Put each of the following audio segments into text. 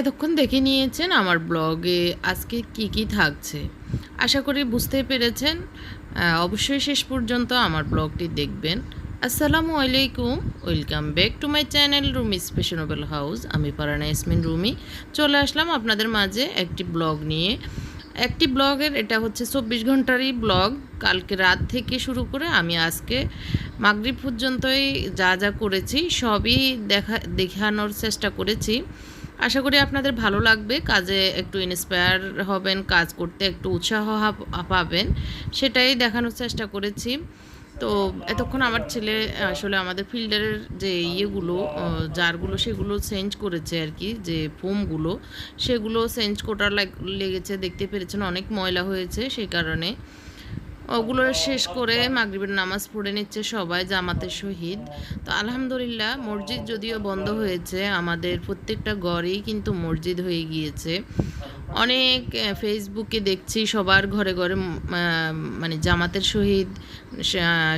এতক্ষণ দেখে নিয়েছেন আমার ব্লগে আজকে কি কি থাকছে। আশা করি বুঝতে পেরেছেন। অবশ্যই শেষ পর্যন্ত আমার ব্লগটি দেখবেন। আসসালামু আলাইকুম। Welcome back to my channel Rumi fashionable house. আমি পারানা ইসমিন রুমি। চলে আসলাম আপনাদের মাঝে একটি ব্লগ নিয়ে। একটি ব্লগের এটা হচ্ছে চব্বিশ ঘন্টারই ব্লগ। কালকে রাত থেকে শুরু করে আমি আজকে মাগরিব পর্যন্তই যা যা করেছি সবই দেখা, দেখানোর চেষ্টা করেছি। আশা করি আপনাদের ভালো লাগবে, কাজে একটু ইন্সপায়ার হবেন, কাজ করতে একটু উৎসাহ পাবেন, সেটাই দেখানোর চেষ্টা করেছি। তো এতক্ষণ আমার ছেলে আসলে আমাদের ফিল্টারের যে ইয়েগুলো জারগুলো, সেগুলো চেঞ্জ করেছে আর কি যে ফোমগুলো সেগুলো চেঞ্জ করার লাগ- লেগেছে, দেখতে পেরেছেন, অনেক ময়লা হয়েছে, সেই কারণে। ওগুলো শেষ করে মাগরিবের নামাজ পড়ে নিচ্ছে সবাই জামাতের শহীদ। তো আলহামদুলিল্লাহ, মসজিদ যদিও বন্ধ হয়েছে, আমাদের প্রত্যেকটা ঘরেই কিন্তু মসজিদ হয়ে গিয়েছে। অনেক ফেসবুকে দেখছি সবার ঘরে ঘরে মানে জামাতের শহীদ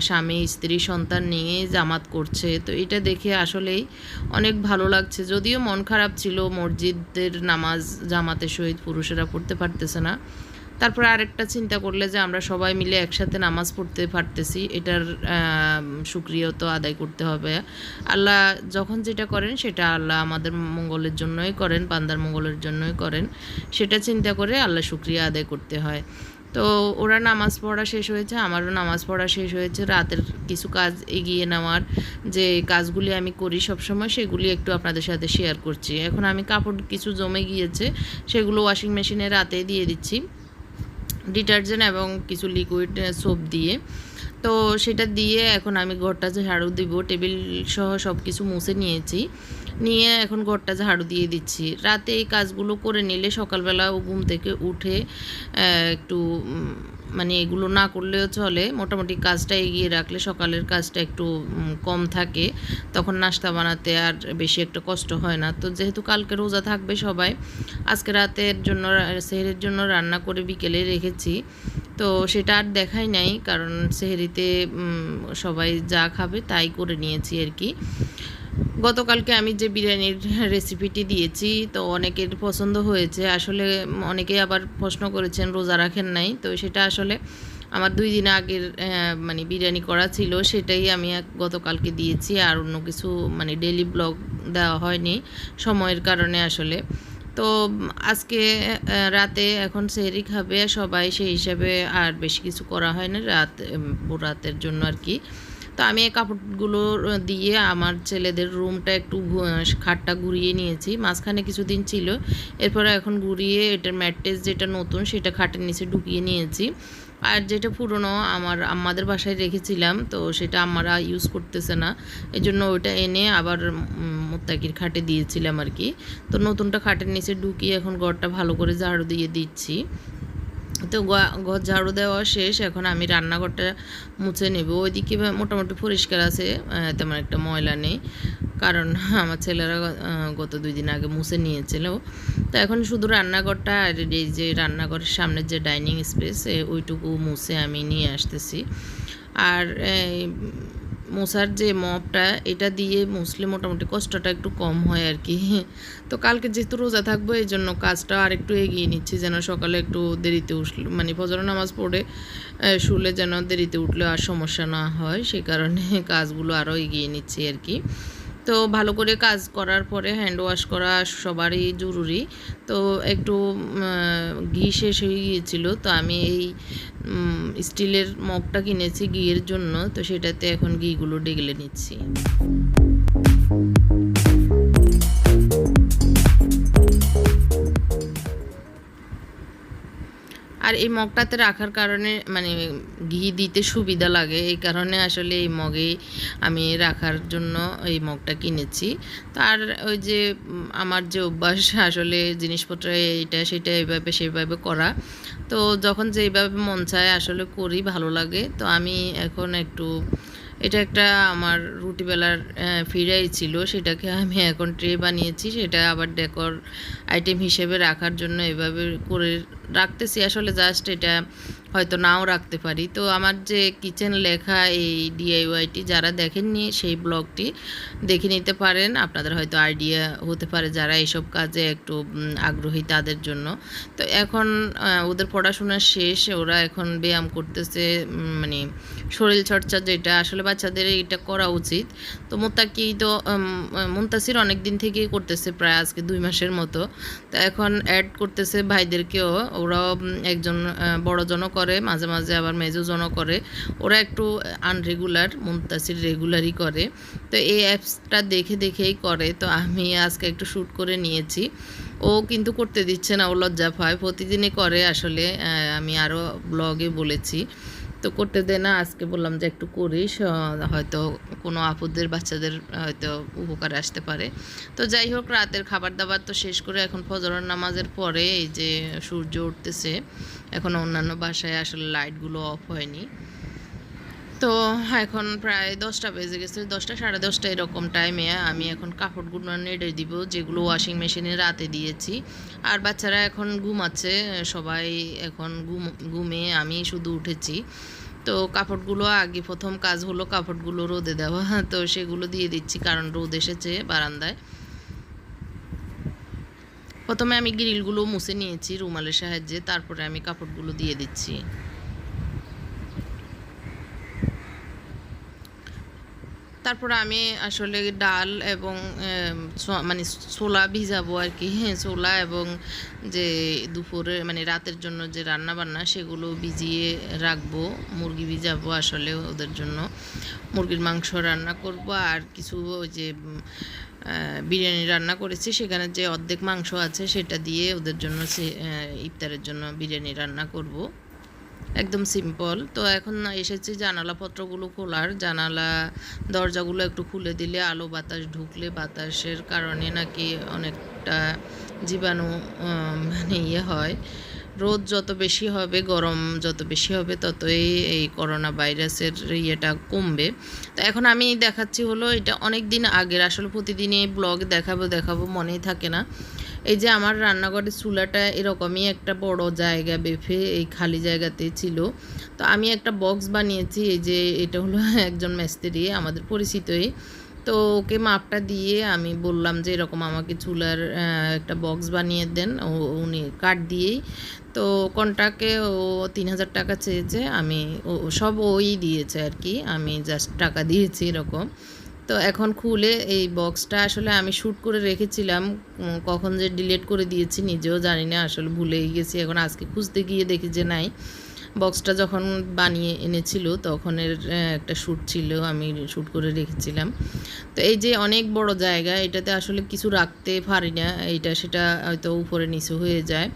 স্বামী, স্ত্রী, সন্তান নিয়ে জামাত করছে। তো এটা দেখে আসলেই অনেক ভালো লাগছে। যদিও মন খারাপ ছিল, মসজিদের নামাজ জামাতের শহীদ পুরুষেরা পড়তে পারতেছে না। তারপরে আরেকটা চিন্তা করলে যে আমরা সবাই মিলে একসাথে নামাজ পড়তে পারতেছি, এটার সুক্রিয় তো আদায় করতে হবে। আল্লাহ যখন যেটা করেন সেটা আল্লাহ আমাদের মঙ্গলের জন্যই করেন, বান্দার মঙ্গলের জন্যই করেন। সেটা চিন্তা করে আল্লাহ শুক্রিয়া আদায় করতে হয়। তো ওরা নামাজ পড়া শেষ হয়েছে, আমারও নামাজ পড়া শেষ হয়েছে। রাতের কিছু কাজ এগিয়ে নেওয়ার যে কাজগুলি আমি করি সবসময়, সেগুলি একটু আপনাদের সাথে শেয়ার করছি। এখন আমি কাপড় কিছু জমে গিয়েছে, সেগুলো ওয়াশিং মেশিনে রাতে দিয়ে দিচ্ছি। ডিটারজেন্ট এবং কিছু লিকুইড সোপ দিয়ে। তো সেটা দিয়ে এখন আমি ঘরটা ঝাড়ু দিব, টেবিল সহ সব কিছু মুছে নিয়েছি। নিয়ে এখন ঘরটা ঝাড়ু দিয়ে দিচ্ছি। রাতে এই কাজগুলো করে নিলে সকালবেলা ঘুম থেকে উঠে একটু মানে এগুলো না করলেও চলে। মোটামুটি কাজটা এগিয়ে রাখলে সকালের কাজটা একটু কম থাকে। তখন নাস্তা বানাতে আর বেশি একটা কষ্ট হয় না। তো যেহেতু কালকে রোজা থাকবে সবাই, আজকে রাতের জন্য সেহেরির জন্য রান্না করে বিকেলে রেখেছি। তো সেটা আর দেখাই নাই, কারণ সেহেরিতে সবাই যা খাবে তাই করে নিয়েছি আর কি। গতকালকে আমি যে বিরিয়ানির রেসিপিটি দিয়েছি, তো অনেকের পছন্দ হয়েছে। আসলে অনেকেই আবার প্রশ্ন করেছেন, রোজা রাখেন নাই? তো সেটা আসলে আমার দুই দিন আগের মানে বিরিয়ানি করা ছিল, সেটাই আমি গতকালকে দিয়েছি। আর অন্য কিছু মানে ডেলি ব্লগ দেওয়া হয়নি সময়ের কারণে আসলে। তো আজকে রাতে এখন সেহরি খাবে সবাই, সেই হিসাবে আর বেশি কিছু করা হয় না। রাত রাতের জন্য আর কি। তো আমি এই কাপড়গুলো দিয়ে আমার ছেলেদের রুমটা একটু খাটটা ঘুরিয়ে নিয়েছি। মাঝখানে কিছুদিন ছিল। এরপরে এখন ঘুরিয়ে এটার ম্যাট্রেস যেটা নতুন, সেটা খাটের নিচে ঢুকিয়ে নিয়েছি। আর যেটা পুরনো, আমার আমাদের বাসায় রেখেছিলাম, তো সেটা আমরা ইউজ করতেছে না। এই জন্য ওইটা এনে আবার মোত্তাকির খাটে দিয়েছিলাম আর কি। তো নতুনটা খাটের নিচে ঢুকিয়ে এখন ঘরটা ভালো করে ঝাড়ু দিয়ে দিচ্ছি। তো ঘর ঝাড়ু দেওয়া শেষ, এখন আমি রান্নাঘরটা মুছে নেব। ওইদিকে মোটামুটি পরিষ্কার আছে তেমন একটা ময়লা নেই, কারণ আমার ছেলেরা গত দুই দিন আগে মুছে নিয়েছিল। তো এখন শুধু রান্নাঘরটা আর এই যে রান্নাঘরের সামনের যে ডাইনিং স্পেস ওইটুকু মুছে আমি নিয়ে আসতেছি। আর মশার যে মপটা, এটা দিয়ে মুসলে মোটামুটি কষ্টটা একটু কম হয় আর কি। তো কালকে যেহেতু রোজা থাকব, এই জন্য কাজটা আর একটু এগিয়ে নিচ্ছি, যেন সকালে একটু দেরিতে উঠল মানে ফজর নামাজ পড়ে শুলে যেন দেরিতে উঠলে আর সমস্যা না হয় সেই কারণে কাজগুলো আরও এগিয়ে নিচ্ছি আর কি। তো ভালো করে কাজ করার পরে হ্যান্ড ওয়াশ করা সবারই জরুরি। তো একটু ঘি শেষ হয়ে গিয়েছিল, তো আমি এই স্টিলের মগটা কিনেছি ঘিয়ের জন্য, তো সেটাতে এখন ঘিগুলো ডেগলে নিচ্ছি। আর এই মগটাতে রাখার কারণে মানে ঘি দিতে সুবিধা লাগে। এই কারণে আসলে এই মগেই আমি রাখার জন্য এই মগটা কিনেছি। তার ওই যে আমার যে অভ্যাস আসলে জিনিসপত্র এইটা সেটা এইভাবে সেইভাবে করা। তো যখন যেইভাবে মন চায় আসলে করি, ভালো লাগে। তো আমি এখন একটু এটা একটা আমার রুটিবেলার ফিরাই ছিল। সেটাকে আমি এখন ট্রে বানিয়েছি। সেটা আবার ডেকর আইটেম হিসেবে রাখার জন্য এভাবে করে রাখতেছি। আসলে জাস্ট এটা হয়তো নাও রাখতে পারি। তো আমার যে কিচেন লেখা এই ডিআইওয়াইটি যারা দেখেননি সেই ব্লগটি দেখে নিতে পারেন। আপনাদের হয়তো আইডিয়া হতে পারে যারা এইসব কাজে একটু আগ্রহী তাদের জন্য। তো এখন ওদের পড়াশোনা শেষ ওরা এখন ব্যায়াম করতেছে মানে শরীর চর্চা যেটা আসলে বাচ্চাদের এটা করা উচিত। তো মোত্তাকি তো উম, মুনতাসির অনেক দিন থেকেই করতেছে প্রায় আজকে দুই মাসের মতো। তো এখন অ্যাড করতেছে ভাইদেরকেও ওরাও একজন বড়জনও করে, মাঝে মাঝে আবার মেজোজনও করে। ওরা একটু আনরেগুলার মুমতাসির রেগুলারই করে। তো এই অ্যাপসটা দেখে দেখেই করে। তো আমি আজকে একটু শ্যুট করে নিয়েছি। ও কিন্তু করতে দিচ্ছে না, ও লজ্জা পায়। প্রতিদিনই করে আসলে। আমি আরও ব্লগে বলেছি। তো করতে দেয় না, আজকে বললাম যে একটু করিস হয়তো কোনো আপুদের বাচ্চাদের হয়তো উপকারে আসতে পারে। তো যাই হোক, রাতের খাবার দাবার তো শেষ করে এখন ফজরের নামাজের পরে এই যে সূর্য উঠতেছে, এখন অন্যান্য বাসায় আসলে লাইটগুলো অফ হয়নি। তো এখন প্রায় দশটা বেজে গেছে, দশটা, সাড়ে দশটা এরকম টাইমে আমি এখন কাপড়গুলো নেড়ে দিব, যেগুলো ওয়াশিং মেশিনে রাতে দিয়েছি। আর বাচ্চারা এখন ঘুমাচ্ছে, সবাই এখন ঘুম, ঘুমে আমি শুধু উঠেছি। তো কাপড়গুলো আগে প্রথম কাজ হলো কাপড়গুলো রোদে দেওয়া, তো সেগুলো দিয়ে দিচ্ছি, কারণ রোদ এসেছে বারান্দায়। প্রথমে আমি গ্রিলগুলো মুছে নিয়েছি রুমালের সাহায্যে, তারপরে আমি কাপড়গুলো দিয়ে দিচ্ছি। তারপর আমি আসলে ডাল এবং মানে ছোলা ভিজাবো আর কি হ্যাঁ ছোলা এবং যে দুপুরে মানে রাতের জন্য যে রান্না বান্না সেগুলো ভিজিয়ে রাখব, মুরগি ভিজাবো আসলে ওদের জন্য। মুরগির মাংস রান্না করব আর কিছু ওই যে বিরিয়ানি রান্না করেছি, সেখানে যে অর্ধেক মাংস আছে সেটা দিয়ে ওদের জন্য সে ইফতারের জন্য বিরিয়ানি রান্না করব। একদম সিম্পল তো এখন এসেছি জানালা পত্রগুলো খোলার। জানালা দরজাগুলো একটু খুলে দিলে আলো বাতাস ঢুকলে বাতাসের কারণে নাকি অনেকটা জীবাণু মানে ইয়ে হয়। রোদ যত বেশি হবে, গরম যত বেশি হবে, ততই এই করোনা ভাইরাসের ইয়েটা কমবে। তো এখন আমি দেখাচ্ছি হলো এটা অনেক দিন আগের। আসলে প্রতিদিনই ব্লগ দেখাবো দেখাবো মনেই থাকে না। এই যে আমার রান্নাঘরের চুলাটা এরকমই একটা বড় জায়গা, বেফে এই খালি জায়গাতে ছিল। তো আমি একটা বক্স বানিয়েছি, এই যে এটা হলো একজন মিস্ত্রি, আমাদের পরিচিতই। তো ওকে মাপটা দিয়ে আমি বললাম যে এরকম আমাকে চুলার একটা বক্স বানিয়ে দেন। ও, উনি কাঠ দিয়েই। তো কন্টাকে ও তিন হাজার টাকা চেয়েছে, আমি ও, সব ওই দিয়েছে আর কি। আমি জাস্ট টাকা দিয়েছি এরকম। তো এখন খুলে এই বক্সটা আসলে আমি শ্যুট করে রেখেছিলাম কখন যে ডিলিট করে দিয়েছি নিজেও জানি না, আসলে ভুলেই গেছি। এখন আজকে খুঁজতে গিয়ে দেখি যে নাই। বক্সটা যখন বানিয়ে এনেছিল তখনের একটা শ্যুট ছিল, আমি শ্যুট করে রেখেছিলাম। তো এই যে অনেক বড় জায়গা, এটাতে আসলে কিছু রাখতে পারি না এইটা সেটা হয়তো উপরে নিচু হয়ে যায়।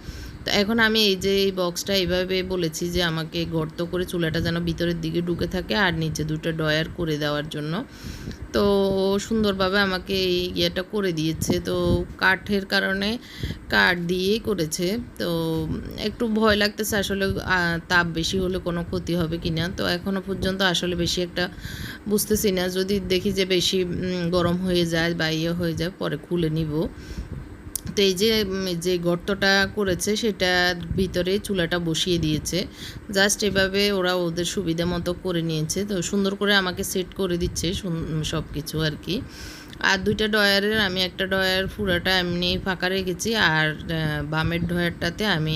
তো এখন আমি এই যে এই বক্সটা এইভাবে বলেছি যে আমাকে গর্ত করে চুলাটা যেন ভিতরের দিকে ঢুকে থাকে আর নিচে দুটো ডয়ার করে দেওয়ার জন্য। তো সুন্দরভাবে আমাকে এই ইয়েটা করে দিয়েছে। তো কাঠের কারণে কাঠ দিয়েই করেছে। তো একটু ভয় লাগতেছে আসলে তাপ বেশি হলে কোনো ক্ষতি হবে কি না তো এখনও পর্যন্ত আসলে বেশি একটা বুঝতেছি না। যদি দেখি যে বেশি গরম হয়ে যায় বা ইয়ে হয়ে যায়, পরে খুলে নিব। তো এই যে যে গর্তটা করেছে সেটার ভিতরে চুলাটা বসিয়ে দিয়েছে। জাস্ট এভাবে ওরা ওদের সুবিধা মতো করে নিয়েছে। তো সুন্দর করে আমাকে সেট করে দিচ্ছে সব কিছু আর কি আর দুইটা ডয়ারের আমি একটা ডয়ার পুরাটা এমনি ফাঁকা রেখেছি। আর বামের ডয়ারটাতে আমি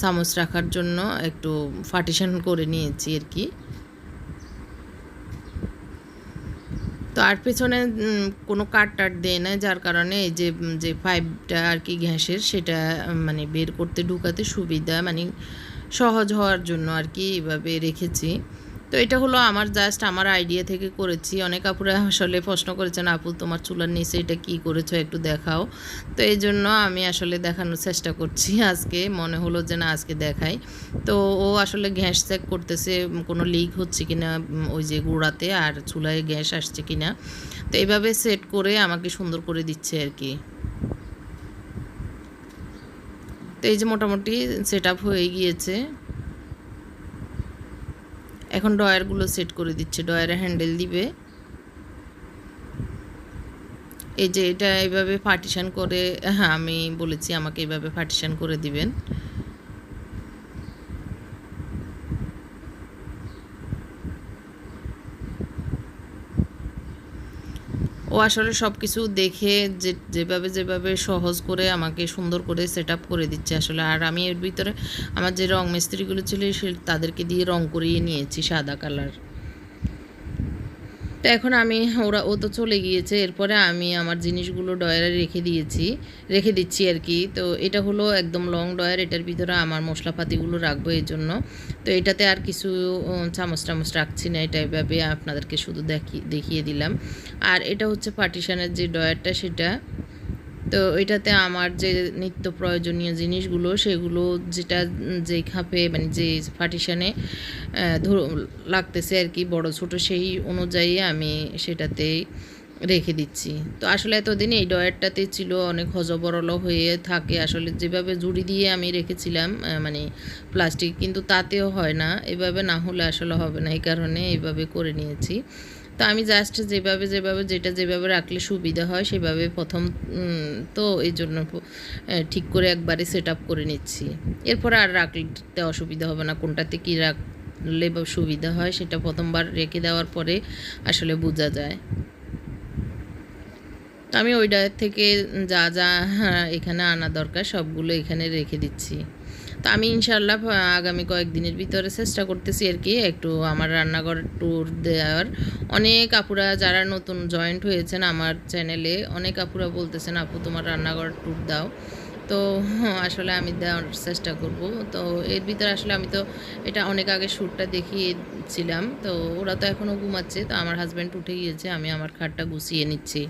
চামচ রাখার জন্য একটু পার্টিশন করে নিয়েছি আর কি তো আর পেছনে কোনো কাট টাট দেয় না, যার কারণে এই যে যে পাইপটা আর কি গ্যাসের, সেটা মানে বের করতে ঢুকাতে সুবিধা মানে সহজ হওয়ার জন্য আর কি এভাবে রেখেছি। তো এটা হলো আমার জাস্ট আমার আইডিয়া থেকে করেছি। অনেক আপুরা আসলে প্রশ্ন করেছেন, আপু, তোমার চুলার নিচে এটা কি করেছ? একটু দেখাও। তো এই জন্য আমি আসলে দেখানোর চেষ্টা করছি আজকে। মনে হলো যে না, আজকে দেখাই। তো ও আসলে গ্যাস চেক করতেছে কোনো লিক হচ্ছে কিনা ওই যে গুঁড়াতে আর চুলায় গ্যাস আসছে কিনা। তো এইভাবে সেট করে আমাকে সুন্দর করে দিচ্ছে আর কি। তো এই যে মোটামুটি সেট হয়ে গিয়েছে। এখন ডয়ারগুলো সেট করে দিচ্ছে ডয়ারে হ্যান্ডেল দিবে। এই যে এটা এইভাবে পার্টিশান করে হ্যাঁ আমি বলেছি আমাকে এইভাবে পার্টিশান করে দিবেন। ও আসলে সব কিছু দেখে যে, যেভাবে যেভাবে সহজ করে আমাকে সুন্দর করে সেট করে দিচ্ছে আসলে। আর আমি এর ভিতরে আমার যে রং মিস্ত্রিগুলো ছিল, সে তাদেরকে দিয়ে রং করিয়ে নিয়েছি সাদা কালার তো এখন আমি, ওরা, ও তো চলে গিয়েছে। এরপরে আমি আমার জিনিসগুলো ডয়ারে রেখে দিয়েছি। রেখে দিচ্ছি আর কি। তো এটা হলো একদম লং ডয়ার এটার ভিতরে আমার মশলাপাতিগুলো রাখব এই জন্য। তো এটাতে আর কিছু চামচ টামচ রাখছি না। এটা এভাবে আপনাদেরকে শুধু দেখি, দেখিয়ে দিলাম। আর এটা হচ্ছে পার্টিশানের যে ডয়ারটা সেটা তো এটাতে আমার যে নিত্য প্রয়োজনীয় জিনিসগুলো, সেগুলো যেটা যে খাপে মানে যে পার্টিশনে লাগতেছে আর কি, বড় ছোট সেই অনুযায়ী আমি সেটাতে রেখে দিচ্ছি। তো আসলে এতদিন এই ডয়ারটাতে ছিল, অনেক হজবরল হয়ে থাকে। আসলে যেভাবে জুড়ি দিয়ে আমি রেখেছিলাম মানে প্লাস্টিক, কিন্তু তাতেও হয় না। এভাবে না হলে আসলে হবে না, এই কারণে এইভাবে করে নিয়েছি। তো আমি জাস্ট যেভাবে যেভাবে যেটা যেভাবে রাখলে সুবিধা হয় সেভাবে প্রথম তো এই জন্য ঠিক করে একবারে সেট আপ করে নিচ্ছি। এরপর আর রাখতে অসুবিধা হবে না কোনটাতে কী রাখলে সুবিধা হয় সেটা প্রথমবার রেখে দেওয়ার পরে আসলে বোঝা যায়। আমি ওই ডায়ের থেকে যা যা হ্যাঁ, এখানে আনা দরকার সবগুলো এখানে রেখে দিচ্ছি। তো আমি ইনশাল্লাহ আগামী কয়েকদিনের ভিতরে চেষ্টা করতেছি আর কি একটু আমার রান্নাঘর ট্যুর দেওয়ার। অনেক আপুরা যারা নতুন জয়েন্ট হয়েছেন আমার চ্যানেলে অনেক আপুরা বলতেছেন আপু তোমার রান্নাঘর ট্যুর দাও। তো হ্যাঁ, আসলে আমি দেওয়ার চেষ্টা করব। তো এর ভিতরে আসলে আমি তো এটা অনেক আগে শ্যুটটা দেখিয়েছিলাম। তো ওরা তো এখনও ঘুমাচ্ছে তো আমার হাজব্যান্ড উঠে গিয়েছে আমি আমার খাটটা গুছিয়ে নিচ্ছি।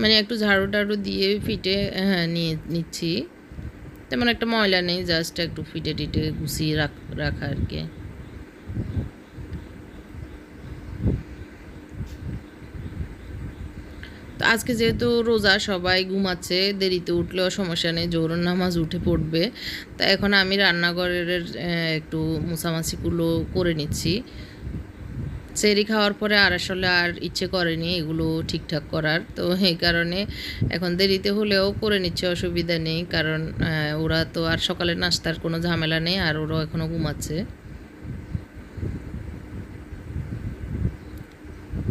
মানে একটু ঝাড়ু টাড়ু দিয়ে ফিটে হ্যাঁ নিয়ে নিচ্ছি। তেমন একটা ময়লা নেই জাস্ট একটু ফিটে টিটে গুছিয়ে রাখ আর কি। তো আজকে যেহেতু রোজা, সবাই ঘুমাচ্ছে, দেরিতে উঠলেও সমস্যা নেই জোরন নামাজ উঠে পড়বে। তা এখন আমি রান্নাঘরের একটু মুছামাছিগুলো করে নিচ্ছি। সেরি খাওয়ার পরে আর আসলে আর ইচ্ছে করেনি এগুলো ঠিকঠাক করার। তো এই কারণে এখন দেরিতে হলেও করে নিচ্ছে, অসুবিধা নেই। কারণ ওরা তো আর সকালে নাস্তার কোনো ঝামেলা নেই, আর ওরাও এখনও ঘুমাচ্ছে।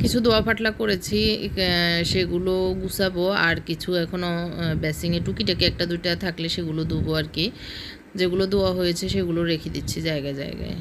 কিছু দোয়া ফাটলা করেছি সেগুলো গুছাবো। আর কিছু এখনও বেসিংয়ে টুকিটাকি একটা দুইটা থাকলে সেগুলো ধুবো আর কি। যেগুলো ধোয়া হয়েছে সেগুলো রেখে দিচ্ছি জায়গায় জায়গায়।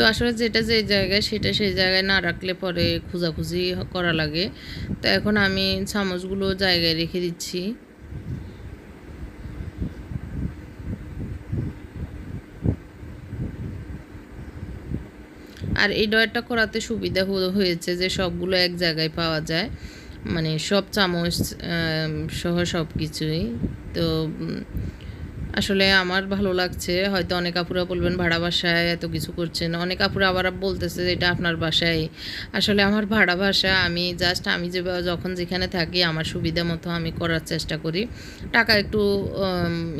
তো আসলে যেটা যে জায়গায় সেটা সেই জায়গায় না রাখলে পরে খোঁজাখুঁজি করা লাগে। তো এখন আমি চামচগুলো জায়গায় রেখে দিচ্ছি। আর এই ডয়ারটা করাতে সুবিধা হয়েছে যে সবগুলো এক জায়গায় পাওয়া যায়। মানে সব চামচ সহ সব কিছুই তো আসলে আমার ভালো লাগছে। হয়তো অনেক আপুরা বলবেন, ভাড়া বাসায় এত কিছু করছেন। অনেক আপুরা আবার বলতেছে যে, এটা আপনার বাসায়। আসলে আমার ভাড়া বাসা, আমি জাস্ট আমি যে, যখন যেখানে থাকি, আমার সুবিধা মতো আমি করার চেষ্টা করি। টাকা একটু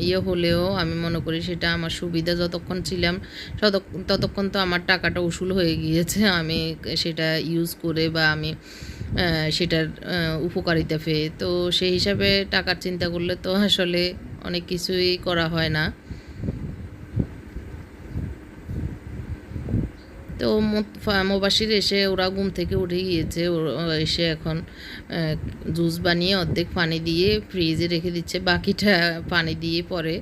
ইয়ে হলেও আমি মনে করি সেটা আমার সুবিধা। যতক্ষণ ছিলাম ততক্ষণ তো আমার টাকাটা উসুল হয়ে গিয়েছে। আমি সেটা ইউজ করে বা আমি সেটার উপকারিতা পেয়ে। তো সেই হিসাবে টাকার চিন্তা করলে তো আসলে অনেক কিছুই করা হয় না। তো মোবাসির এসে ওরা ঘুম থেকে উঠে গিয়েছে। এসে এখন জুস বানিয়ে অর্ধেক পানি দিয়ে ফ্রিজে রেখে দিচ্ছে। বাকিটা পানি দিয়ে পরে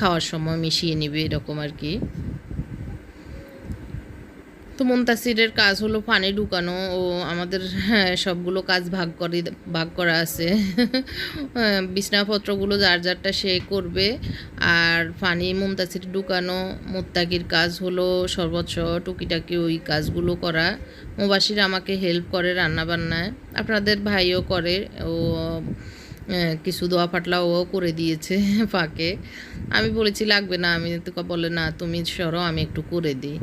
খাওয়ার সময় মিশিয়ে নিবে এরকম আর কি। তো মুনতাসিরের কাজ হলো পানি ঢুকানো। ও আমাদের হ্যাঁ, সবগুলো কাজ ভাগ করে ভাগ করা আছে। হ্যাঁ, বিছনাপত্রগুলো যার যারটা সে করবে। আর পানি মুমতাসির ঢুকানো মুত্তাকির কাজ হলো সর্বোচ্চ টুকিটাকি ওই কাজগুলো করা। মোবাসির আমাকে হেল্প করে রান্নাবান্নায়। আপনাদের ভাইও করে ও কিছু দোয়া ফাটলা ও করে দিয়েছে ফাঁকে। আমি বলেছি লাগবে না। আমি তো বলে না তুমি সরো আমি একটু করে দিই।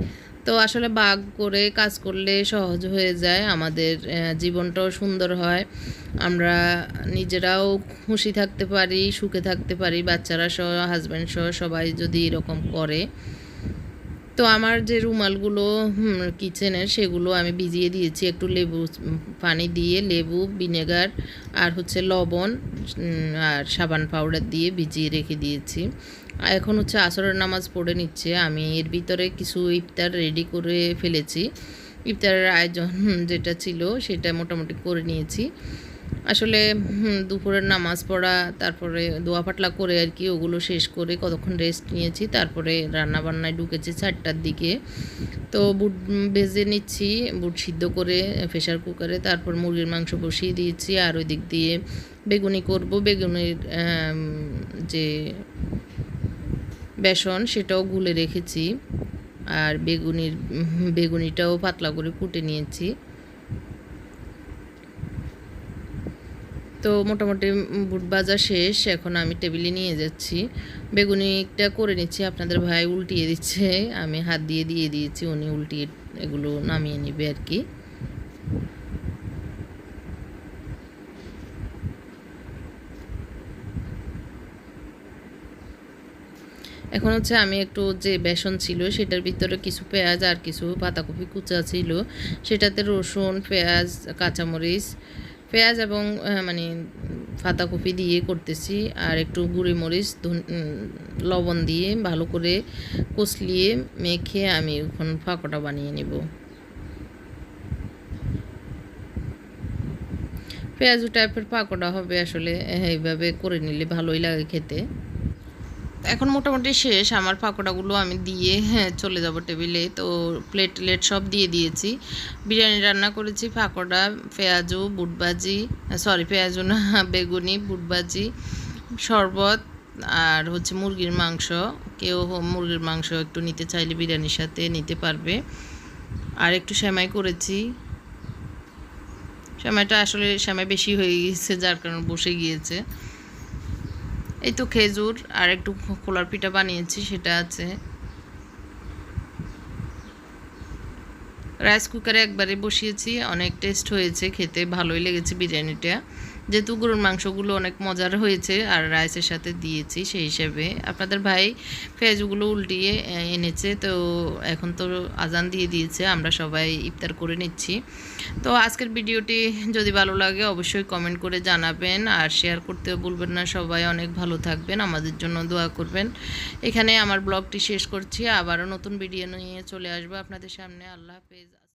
তো আসলে বাঘ করে কাজ করলে সহজ হয়ে যায়, আমাদের জীবনটাও সুন্দর হয়। আমরা নিজেরাও খুশি থাকতে পারি, সুখে থাকতে পারি, বাচ্চারা সহ হাজব্যান্ড সহ সবাই যদি এরকম করে। তো আমার যে রুমালগুলো কিচেনের সেগুলো আমি ভিজিয়ে দিয়েছি, একটু লেবু পানি দিয়ে, লেবু ভিনেগার আর হচ্ছে লবণ আর সাবান পাউডার দিয়ে ভিজিয়ে রেখে দিয়েছি। এখন হচ্ছে আসরের নামাজ পড়ে নিচ্ছে। আমি এর ভিতরে কিছু ইফতার রেডি করে ফেলেছি। ইফতারের আয়োজন যেটা ছিল সেটা মোটামুটি করে নিয়েছি। আসলে দুপুরের নামাজ পড়া, তারপরে দোয়া পাটলা করে আর কি, ওগুলো শেষ করে কতক্ষণ রেস্ট নিয়েছি। তারপরে রান্না বান্নায় ঢুকেছি চারটার দিকে। তো বুট ভেজে নিচ্ছি, বুট সিদ্ধ করে প্রেশার কুকারে, তারপর মুরগির মাংস বসিয়ে দিয়েছি। আর ওই দিক দিয়ে বেগুনি করব। বেগুনির যে বেসন সেটাও গুলে রেখেছি। আর বেগুনির, বেগুনিটাও পাতলা করে কুটে নিয়েছি। তো মোটামুটি বুট ভাজা শেষ, এখন আমি টেবিলে নিয়ে যাচ্ছি। বেগুনিটা করে নিচ্ছি, আপনাদের ভাই উল্টিয়ে দিচ্ছে, আমি হাত দিয়ে দিয়ে দিয়েছি, উনি উল্টিয়ে এগুলো নামিয়ে নেবে আর কি। এখন হচ্ছে আমি একটু যে বেসন ছিল সেটার ভিতরে কিছু পেঁয়াজ আর কিছু পাতাকপি কুচা ছিল। সেটাতে রসুন, পেঁয়াজ, কাঁচামরিচ, পেঁয়াজ এবং মানে পাতাকপি দিয়ে করতেছি। আর একটু গুঁড়ি মরিচ লবণ দিয়ে ভালো করে কষলিয়ে মেখে আমি এখন ফাঁকটা বানিয়ে নেব। পেঁয়াজু টাইপের পাকোড়া হবে আসলে এইভাবে করে নিলে ভালোই লাগে খেতে। এখন মোটামুটি শেষ। আমার পাকোড়াগুলো আমি দিয়ে হ্যাঁ চলে যাব টেবিলে তো প্লেট টেলেট সব দিয়ে দিয়েছি। বিরিয়ানি রান্না করেছি, পাকোড়া, পেঁয়াজু, বুটবাজি সরি পেঁয়াজু না, বেগুনি, বুটবাজি, শরবত আর হচ্ছে মুরগির মাংস। কেউ মুরগির মাংস একটু নিতে চাইলে বিরিয়ানির সাথে নিতে পারবে। আর একটু সেমাই করেছি। সেমাইটা আসলে, সেমাই বেশি হয়ে গিয়েছে, যার কারণে বসে গিয়েছে। এই তো খেজুর আর একটু খোলার পিঠা বানিয়েছি, সেটা আছে। রাইস কুকারে একবারে বসিয়েছি, অনেক টেস্ট হয়েছে, খেতে ভালোই লেগেছে বিরিয়ানিটা। যেহেতু গরুর মাংসগুলো অনেক মজার হয়েছে আর রাইসের সাথে দিয়েছি সেই হিসাবে। আপনাদের ভাই ফেজগুলো উল্টিয়ে এনেছে, তো এখন তো আজান দিয়ে দিয়েছে, আমরা সবাই ইফতার করে নিচ্ছি। তো আজকের ভিডিওটি যদি ভালো লাগে অবশ্যই কমেন্ট করে জানাবেন আর শেয়ার করতে ভুলবেন না। সবাই অনেক ভালো থাকবেন, আমাদের জন্য দোয়া করবেন। এখানে আমার ব্লগটি শেষ করছি, আবারও নতুন ভিডিও নিয়ে চলে আসব আপনাদের সামনে। আল্লাহ হাফেজ।